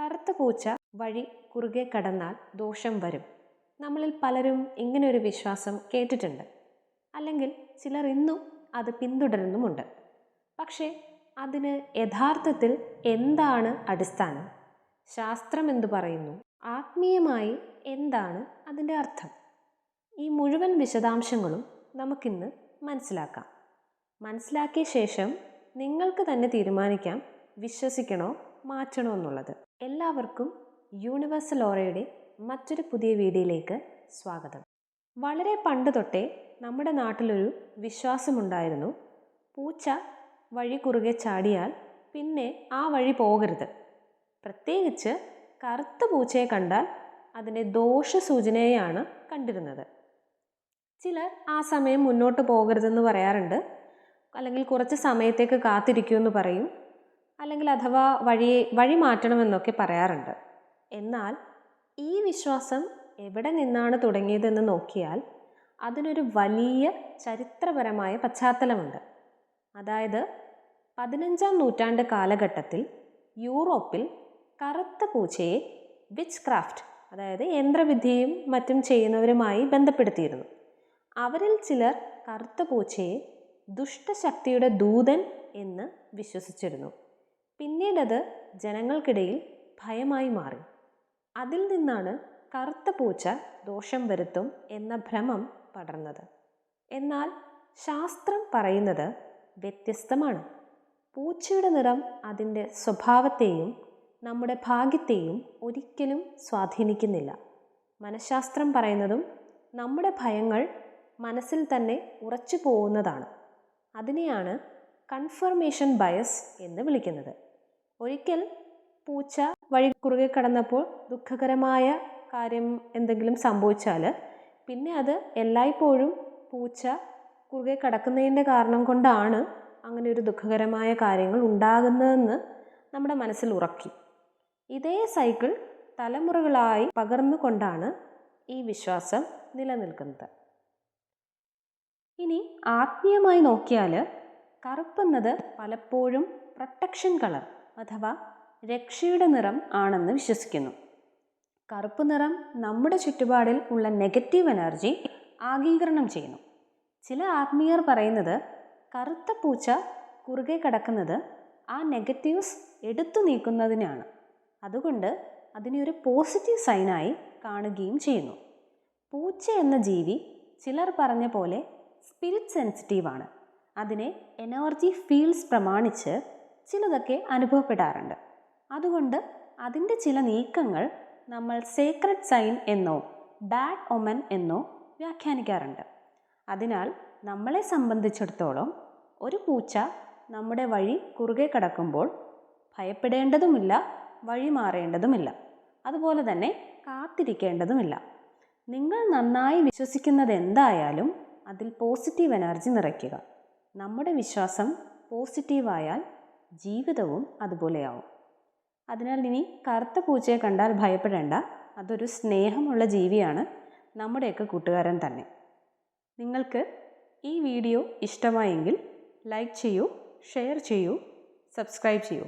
കറുത്ത പൂച്ച വഴി കുറുകെ കടന്നാൽ ദോഷം വരും. നമ്മളിൽ പലരും ഇങ്ങനെയൊരു വിശ്വാസം കേട്ടിട്ടുണ്ട്. അല്ലെങ്കിൽ ചിലർ ഇന്നും അത് പിന്തുടരുന്നുമുണ്ട്. പക്ഷേ അതിന് യഥാർത്ഥത്തിൽ എന്താണ് അടിസ്ഥാനം? ശാസ്ത്രം എന്തു പറയുന്നു? ആത്മീയമായി എന്താണ് അതിന്റെ അർത്ഥം? ഈ മുഴുവൻ വിശദാംശങ്ങളും നമുക്കിന്ന് മനസ്സിലാക്കാം. മനസ്സിലാക്കിയ ശേഷം നിങ്ങൾക്ക് തന്നെ തീരുമാനിക്കാം വിശ്വസിക്കണോ മാറ്റണോ എന്നുള്ളത്. എല്ലാവർക്കും യൂണിവേഴ്സൽ ഓറയുടെ മറ്റൊരു പുതിയ വീഡിയോയിലേക്ക് സ്വാഗതം. വളരെ പണ്ട് തൊട്ടേ നമ്മുടെ നാട്ടിലൊരു വിശ്വാസമുണ്ടായിരുന്നു. പൂച്ച വഴി കുറുകെ ചാടിയാൽ പിന്നെ ആ വഴി പോകരുത്. പ്രത്യേകിച്ച് കറുത്ത പൂച്ചയെ കണ്ടാൽ അതിന്റെ ദോഷസൂചനയാണ് കണ്ടിരുന്നത്. ചിലർ ആ സമയം മുന്നോട്ട് പോകരുതെന്ന് പറയാറുണ്ട്. അല്ലെങ്കിൽ കുറച്ച് സമയത്തേക്ക് കാത്തിരിക്കുമെന്ന് പറയും. അല്ലെങ്കിൽ അഥവാ വഴി വഴി മാറ്റണമെന്നൊക്കെ പറയാറുണ്ട്. എന്നാൽ ഈ വിശ്വാസം എവിടെ നിന്നാണ് തുടങ്ങിയതെന്ന് നോക്കിയാൽ അതിനൊരു വലിയ ചരിത്രപരമായ പശ്ചാത്തലമുണ്ട്. അതായത് പതിനഞ്ചാം നൂറ്റാണ്ട് കാലഘട്ടത്തിൽ യൂറോപ്പിൽ കറുത്ത പൂച്ചയെ വിച്ച് ക്രാഫ്റ്റ് അതായത് യന്ത്രവിദ്യയും മറ്റും ചെയ്യുന്നവരുമായി ബന്ധപ്പെടുത്തിയിരുന്നു. അവരിൽ ചിലർ കറുത്ത പൂച്ചയെ ദുഷ്ടശക്തിയുടെ ദൂതൻ എന്ന് വിശ്വസിച്ചിരുന്നു. പിന്നീടത് ജനങ്ങൾക്കിടയിൽ ഭയമായി മാറി. അതിൽ നിന്നാണ് കറുത്ത പൂച്ച ദോഷം വരുത്തും എന്ന ഭ്രമം പടർന്നത്. എന്നാൽ ശാസ്ത്രം പറയുന്നത് വ്യത്യസ്തമാണ്. പൂച്ചയുടെ നിറം അതിന്റെ സ്വഭാവത്തെയും നമ്മുടെ ഭാഗ്യത്തെയും ഒരിക്കലും സ്വാധീനിക്കുന്നില്ല. മനഃശാസ്ത്രം പറയുന്നതും നമ്മുടെ ഭയങ്ങൾ മനസ്സിൽ തന്നെ ഉറച്ചു പോകുന്നതാണ് അതിനെയാണ് കൺഫർമേഷൻ ബയസ് എന്ന് വിളിക്കുന്നത്. ഒരിക്കൽ പൂച്ച വഴി കുറുകെ കടന്നപ്പോൾ ദുഃഖകരമായ കാര്യം എന്തെങ്കിലും സംഭവിച്ചാൽ പിന്നെ അത് എല്ലായ്പ്പോഴും പൂച്ച കുറുകെ കടക്കുന്നതിന്റെ കാരണം കൊണ്ടാണ് അങ്ങനെ ഒരു ദുഃഖകരമായ കാര്യങ്ങൾ ഉണ്ടാകുന്നതെന്ന് നമ്മുടെ മനസ്സിൽ ഉറക്കി. ഇതേ സൈക്കിൾ തലമുറകളായി പകർന്നുകൊണ്ടാണ് ഈ വിശ്വാസം നിലനിൽക്കുന്നത്. ഇനി ആത്മീയമായി നോക്കിയാൽ കറുപ്പെന്നത് പലപ്പോഴും പ്രൊട്ടക്ഷൻ കളർ അഥവാ രക്ഷയുടെ നിറം ആണെന്ന് വിശ്വസിക്കുന്നു. കറുപ്പ് നിറം നമ്മുടെ ചുറ്റുപാടിൽ ഉള്ള നെഗറ്റീവ് എനർജി ആഗീകരണം ചെയ്യുന്നു. ചില ആത്മീയർ പറയുന്നത് കറുത്ത പൂച്ച കുറുകെ കിടക്കുന്നത് ആ നെഗറ്റീവ്സ് എടുത്തു നീക്കുന്നതിനാണ്. അതുകൊണ്ട് അതിനെ ഒരു പോസിറ്റീവ് സൈനായി കാണുകയും ചെയ്യുന്നു. പൂച്ച എന്ന ജീവി ചിലർ പറഞ്ഞ പോലെ സ്പിരിറ്റ് സെൻസിറ്റീവാണ് അതിനെ എനർജി ഫീൽസ് പ്രമാണിച്ച് ചിലതൊക്കെ അനുഭവപ്പെടാറുണ്ട്. അതുകൊണ്ട് അതിന്റെ ചില നീക്കങ്ങൾ നമ്മൾ സേക്രഡ് സൈൻ എന്നോ ബാഡ് ഒമൻ എന്നോ വ്യാഖ്യാനിക്കാറുണ്ട്. അതിനാൽ നമ്മളെ സംബന്ധിച്ചിടത്തോളം ഒരു പൂച്ച നമ്മുടെ വഴി കുറുകെ കടക്കുമ്പോൾ ഭയപ്പെടേണ്ടതുമില്ല വഴി മാറേണ്ടതുമില്ല. അതുപോലെ തന്നെ കാത്തിരിക്കേണ്ടതുമില്ല. നിങ്ങൾ നന്നായി വിശ്വസിക്കുന്നത് എന്തായാലും അതിൽ പോസിറ്റീവ് എനർജി നിറയ്ക്കുക. നമ്മുടെ വിശ്വാസം പോസിറ്റീവായാൽ ജീവിതവും അതുപോലെയാവും. അതിനാൽ ഇനി കറുത്ത പൂച്ചയെ കണ്ടാൽ ഭയപ്പെടേണ്ട. അതൊരു സ്നേഹമുള്ള ജീവിയാണ് നമ്മുടെയൊക്കെ കൂട്ടുകാരൻ തന്നെ. നിങ്ങൾക്ക് ഈ വീഡിയോ ഇഷ്ടമായെങ്കിൽ ലൈക്ക് ചെയ്യൂ ഷെയർ ചെയ്യൂ സബ്സ്ക്രൈബ് ചെയ്യൂ.